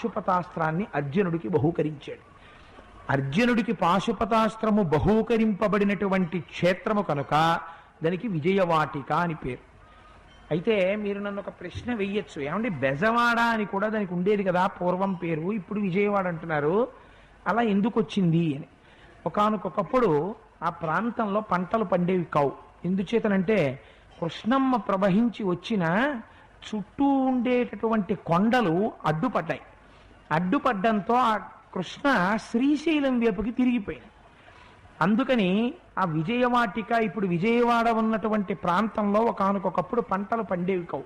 పాశుపతాస్త్రాన్ని అర్జునుడికి బహూకరించాడు. అర్జునుడికి పాశుపతాస్త్రము బహూకరింపబడినటువంటి క్షేత్రము కనుక దానికి విజయవాటిక అని పేరు. అయితే మీరు నన్ను ఒక ప్రశ్న వెయ్యొచ్చు ఏమండి బెజవాడ అని కూడా దానికి ఉండేది కదా పూర్వం పేరు ఇప్పుడు విజయవాడ అంటున్నారు. అలా ఎందుకు వచ్చింది అని. ఒకనకొకప్పుడు ఆ ప్రాంతంలో పంటలు పండేవి కావు. ఎందుచేతనంటే కృష్ణమ్మ ప్రవహించి వచ్చిన చుట్టూ ఉండేటటువంటి కొండలు అడ్డుపడ్డాయి. అడ్డుపడ్డంతో ఆ కృష్ణ శ్రీశైలం వైపుకి తిరిగిపోయింది అందుకని ఆ విజయవాటిక ఇప్పుడు విజయవాడ ఉన్నటువంటి ప్రాంతంలో ఒకనకొకప్పుడు పంటలు పండేవి కావు.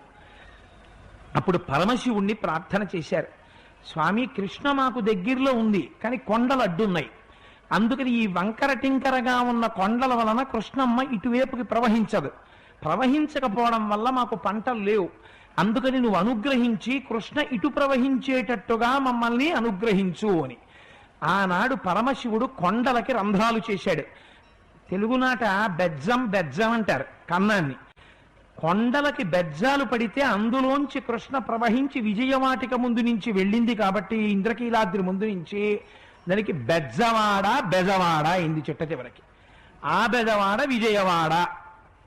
అప్పుడు పరమశివుణ్ణి ప్రార్థన చేశారు. స్వామి కృష్ణ మాకు దగ్గరలో ఉంది కానీ కొండలు అడ్డున్నాయి అందుకని ఈ వంకర టింకరగా ఉన్న కొండల వలన కృష్ణమ్మ ఇటువైపుకి ప్రవహించదు. ప్రవహించకపోవడం వల్ల మాకు పంటలు లేవు. అందుకని నువ్వు అనుగ్రహించి కృష్ణ ఇటు ప్రవహించేటట్టుగా మమ్మల్ని అనుగ్రహించు అని. ఆనాడు పరమశివుడు కొండలకి రంధ్రాలు చేశాడు. తెలుగునాట బెజ్జం బెజ్జం అంటారు కన్నాన్ని. కొండలకి బెజ్జాలు పడితే అందులోంచి కృష్ణ ప్రవహించి విజయవాటిక ముందు నుంచి వెళ్ళింది కాబట్టి ఇంద్రకీలాద్రి ముందు నుంచి దానికి బెజ్జవాడ బెజవాడ అయింది చిట్ట చివరికి. ఆ బెజవాడ విజయవాడ.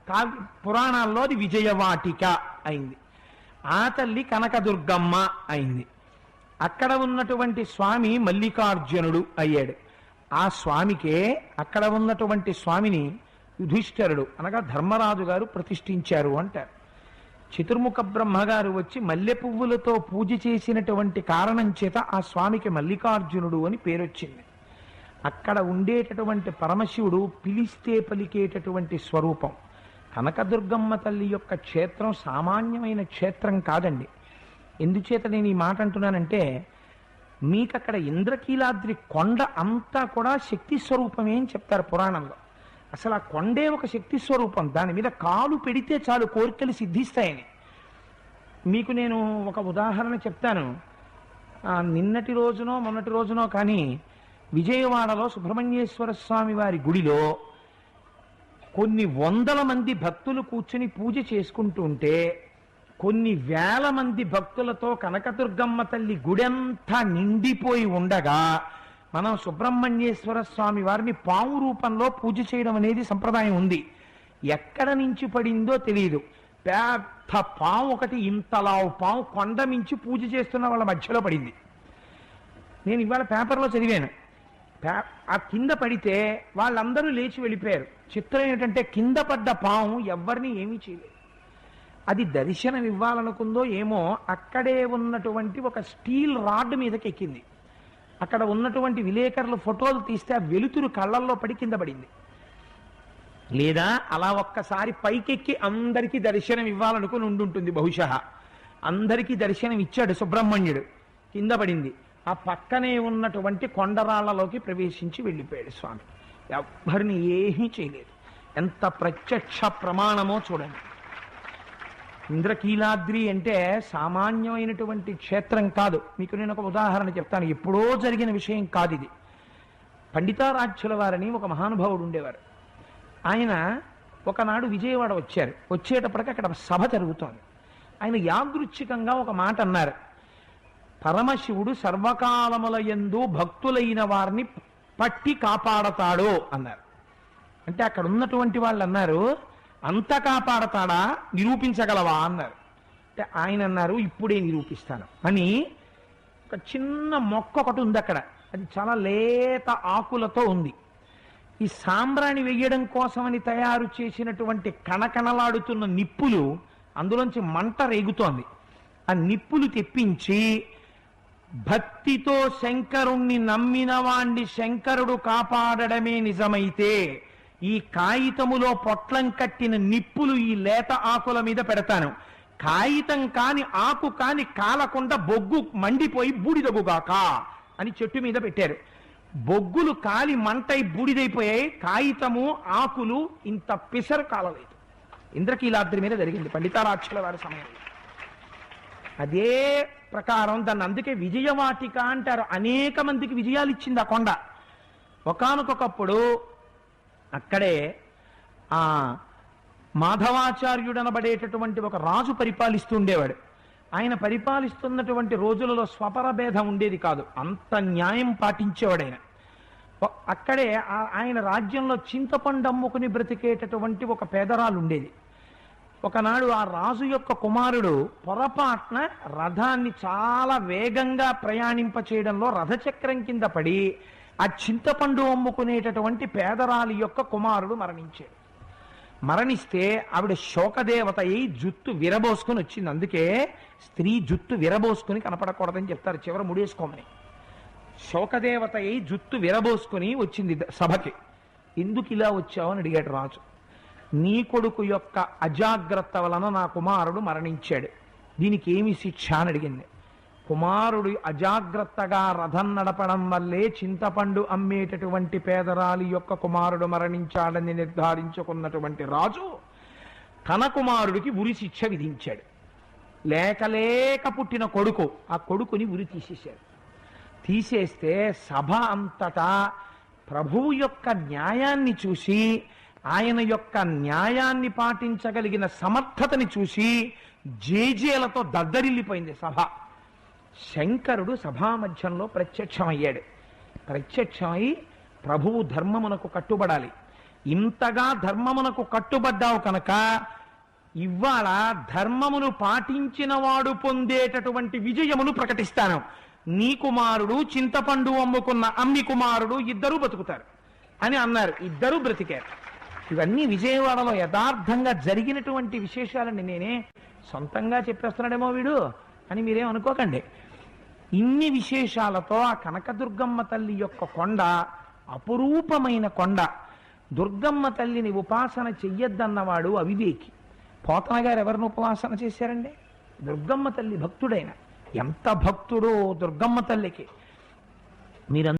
కావ్య పురాణాల్లో అది విజయవాటిక అయింది. ఆ తల్లి కనకదుర్గమ్మ అయింది. అక్కడ ఉన్నటువంటి స్వామి మల్లికార్జునుడు అయ్యాడు. ఆ స్వామికే అక్కడ ఉన్నటువంటి స్వామిని యుధిష్ఠరుడు అనగా ధర్మరాజు గారు ప్రతిష్ఠించారు అంటారు. చతుర్ముఖ బ్రహ్మగారు వచ్చి మల్లె పువ్వులతో పూజ చేసినటువంటి కారణం చేత ఆ స్వామికి మల్లికార్జునుడు అని పేరొచ్చింది. అక్కడ ఉండేటటువంటి పరమశివుడు పిలిస్తే పలికేటటువంటి స్వరూపం. కనకదుర్గమ్మ తల్లి యొక్క క్షేత్రం సామాన్యమైన క్షేత్రం కాదండి. ఎందుచేత నేను ఈ మాట అంటున్నానంటే మీకు అక్కడ ఇంద్రకీలాద్రి కొండ అంతా కూడా శక్తి స్వరూపమే అని చెప్తారు పురాణంలో. అసలు ఆ కొండే ఒక శక్తి స్వరూపం. దాని మీద కాలు పెడితే చాలు కోరికలు సిద్ధిస్తాయని. మీకు నేను ఒక ఉదాహరణ చెప్తాను. నిన్నటి రోజునో మొన్నటి రోజునో కానీ విజయవాడలో సుబ్రహ్మణ్యేశ్వర స్వామి వారి గుడిలో కొన్ని వందల మంది భక్తులు కూర్చుని పూజ చేసుకుంటూ ఉంటే కొన్ని వేల మంది భక్తులతో కనకదుర్గమ్మ తల్లి గుడంతా నిండిపోయి ఉండగా మనం సుబ్రహ్మణ్యేశ్వర స్వామి వారిని పాము రూపంలో పూజ చేయడం అనేది సంప్రదాయం ఉంది. ఎక్కడ నుంచి పడిందో తెలియదు పెద్ద పాము ఒకటి ఇంతలావు పాము కొండ మించి పూజ చేస్తున్న వాళ్ళ మధ్యలో పడింది. నేను ఇవాళ పేపర్లో చదివాను. ఆ కింద పడితే వాళ్ళందరూ లేచి వెళ్ళిపోయారు. చిత్రం ఏంటంటే కింద పడ్డ పాము ఎవరిని ఏమీ చేయలేదు. అది దర్శనం ఇవ్వాలనుకుందో ఏమో అక్కడే ఉన్నటువంటి ఒక స్టీల్ రాడ్ మీదకి ఎక్కింది అక్కడ ఉన్నటువంటి విలేకరులు ఫోటోలు తీస్తే ఆ వెలుతురు కళ్ళల్లో పడి కింద పడింది. లేదా అలా ఒక్కసారి పైకెక్కి అందరికీ దర్శనం ఇవ్వాలనుకుని ఉండుంటుంది బహుశా. అందరికీ దర్శనం ఇచ్చాడు సుబ్రహ్మణ్యుడు. కింద పడింది. ఆ పక్కనే ఉన్నటువంటి కొండరాళ్ళలోకి ప్రవేశించి వెళ్ళిపోయాడు స్వామి. ఎవ్వరిని ఏమీ చేయలేదు. ఎంత ప్రత్యక్ష ప్రమాణమో చూడండి. ఇంద్రకీలాద్రి అంటే సామాన్యమైనటువంటి క్షేత్రం కాదు. మీకు నేను ఒక ఉదాహరణ చెప్తాను. ఎప్పుడో జరిగిన విషయం కాదు ఇది. పండితారాధ్యుల వారని ఒక మహానుభావుడు ఉండేవారు. ఆయన ఒకనాడు విజయవాడ వచ్చారు. వచ్చేటప్పటికి అక్కడ సభ జరుగుతోంది. ఆయన యాదృచ్ఛికంగా ఒక మాట అన్నారు. పరమశివుడు సర్వకాలముల యందు భక్తులైన వారిని పట్టి కాపాడతాడు అన్నారు. అంటే అక్కడ ఉన్నటువంటి వాళ్ళు అన్నారు అంత కాపాడతాడా? నిరూపించగలవా? అన్నారు. అంటే ఆయన అన్నారు ఇప్పుడే నిరూపిస్తాను. అని ఒక చిన్న మొక్క ఒకటి ఉంది అక్కడ. అది చాలా లేత ఆకులతో ఉంది. ఈ సాంబ్రాణి వెయ్యడం కోసమని తయారు చేసినటువంటి కణకణలాడుతున్న నిప్పులు అందులోంచి మంట రేగుతోంది. ఆ నిప్పులు తెప్పించి భక్తితో శంకరుణ్ణి నమ్మిన వాణ్ణి శంకరుడు కాపాడడమే నిజమైతే ఈ కాగితములో పొట్లం కట్టిన నిప్పులు ఈ లేత ఆకుల మీద పెడతాను. కాగితం కాని ఆకు కాని కాలకుండా బొగ్గు మండిపోయి బూడిదగుగాక అని చెట్టు మీద పెట్టారు. బొగ్గులు కాలి మంటై బూడిదైపోయాయి. కాగితము ఆకులు ఇంత పిసరు కాలలేదు. ఇంద్రకీలాద్రి మీద జరిగింది. పండితారాక్షల వారి సమయంలో. అదే ప్రకారం దాన్ని అందుకే విజయవాటిక అంటారు. అనేక మందికి విజయాలు ఇచ్చింది ఆ కొండ. ఒకనకొకప్పుడు అక్కడే ఆ మాధవాచార్యుడనబడేటటువంటి ఒక రాజు పరిపాలిస్తూ ఉండేవాడు. ఆయన పరిపాలిస్తున్నటువంటి రోజులలో స్వపర భేదం ఉండేది కాదు. అంత న్యాయం పాటించేవాడు ఆయన. అక్కడే ఆ- ఆయన రాజ్యంలో చింతపండు అమ్ముకుని బ్రతికేటటువంటి ఒక పేదరాలు ఉండేది. ఒకనాడు ఆ రాజు యొక్క కుమారుడు పొరపాటున రథాన్ని చాలా వేగంగా ప్రయాణింప చేయడంలో రథచక్రం కింద పడి ఆ చింతపండు అమ్ముకునేటటువంటి పేదరాలి యొక్క కుమారుడు మరణించాడు. మరణిస్తే ఆవిడ శోకదేవత అయి జుత్తు విరబోసుకుని వచ్చింది. అందుకే స్త్రీ జుత్తు విరబోసుకుని కనపడకూడదని చెప్తారు. చివర ముడేసుకోమని. శోకదేవత అయి జుత్తు విరబోసుకుని వచ్చింది సభకి. ఎందుకు ఇలా వచ్చావు అని అడిగాడు రాజు. నీ కొడుకు యొక్క అజాగ్రత్త వలన నా కుమారుడు మరణించాడు. దీనికి ఏమి శిక్ష అని అడిగింది. కుమారుడు అజాగ్రత్తగా రథం నడపడం వల్లే చింతపండు అమ్మేటటువంటి పేదరాలి యొక్క కుమారుడు మరణించాడని నిర్ధారించుకున్నటువంటి రాజు తన కుమారుడికి ఉరి శిక్ష విధించాడు. లేక లేక పుట్టిన కొడుకు ఆ కొడుకుని ఉరి తీసేశాడు. తీసేస్తే సభ అంతటా ప్రభువు యొక్క న్యాయాన్ని చూసి ఆయన యొక్క న్యాయాన్ని పాటించగలిగిన సమర్థతని చూసి జేజేలతో దద్దరిల్లిపోయింది సభ. శంకరుడు సభామధ్యంలో ప్రత్యక్షమయ్యాడు. ప్రత్యక్షమై ప్రభువు ధర్మమునకు కట్టుబడాలి. ఇంతగా ధర్మమునకు కట్టుబడ్డావు కనుక ఇవాళ ధర్మమును పాటించిన వాడు పొందేటటువంటి విజయమును ప్రకటిస్తాను. నీ కుమారుడు చింతపండు అమ్ముకున్న అమ్మి కుమారుడు ఇద్దరూ బతుకుతారు అని అన్నారు. ఇద్దరూ బ్రతికారు. ఇవన్నీ విజయవాడలో యథార్థంగా జరిగినటువంటి విశేషాలండి నేనే సొంతంగా చెప్పేస్తున్నాడేమో వీడు అని మీరేం అనుకోకండి. ఇన్ని విశేషాలతో ఆ కనకదుర్గమ్మ తల్లి యొక్క కొండ అపురూపమైన కొండ. దుర్గమ్మ తల్లిని ఉపాసన చెయ్యొద్దన్నవాడు అవివేకి. పోతన గారు ఎవరిని ఉపాసన చేశారండి? దుర్గమ్మ తల్లి భక్తుడైన. ఎంత భక్తుడో దుర్గమ్మ తల్లికి. మీరందరూ